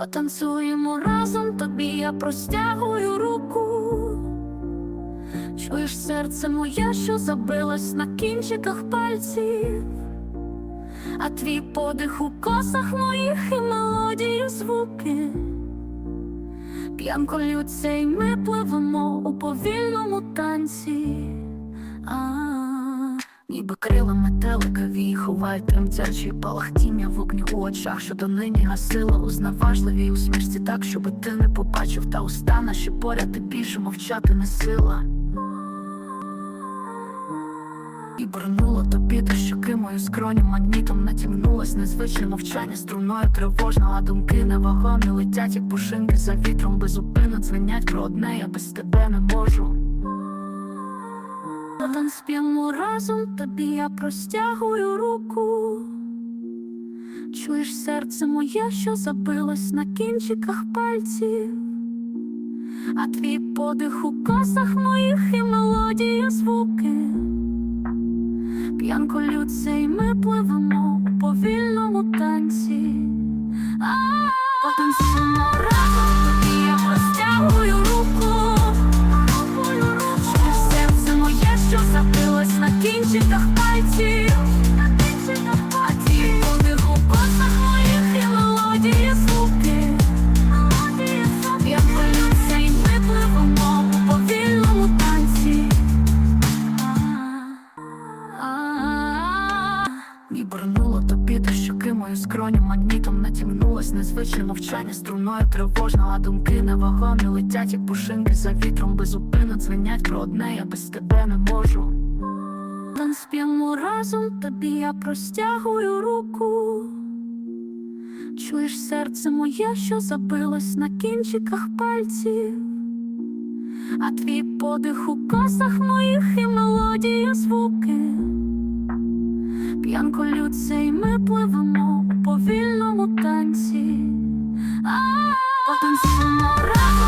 Потанцюємо разом, тобі я простягую руку. Чуєш серце моє, що забилось на кінчиках пальців, а твій подих у косах моїх і мелодії звуки. П'янко лються, і ми пливемо у повільному танці. Ніби крила метеликові, ховають тремтячий палахтіння вогню у очах, що донині гасила у зневажливій усмішці так, щоби ти не побачив, та уста наші поряд і більше мовчати не сила. І бронуло тобі до щоки мою скроню магнітом натягнулось незвичне мовчання струною тривожно, а думки невагомі летять, як пушинки за вітром безупинно дзвенять про одне, я без тебе не можу. Танцп'ємо разом, тобі я простягую руку. Чуєш серце моє, що забилось на кінчиках пальців, а твій подих у косах моїх і забилось на кінчиках пальців. Подих у косах моїх і мелодії звуки. Бронуло тобі до щоки мою скроню магнітом натягнулось незвичне мовчання струною тривожно, а думки невагомі летять, як пушинки за вітром безупинно дзвенять про одне, я без тебе не можу. Танцп'ємо разом, тобі я простягую руку. Чуєш серце моє, що забилось на кінчиках пальців, а твій подих у косах моїх і мелодії звуки. П'янко лються, і ми пливемо у повільному танці. А, Потанцюємо разом,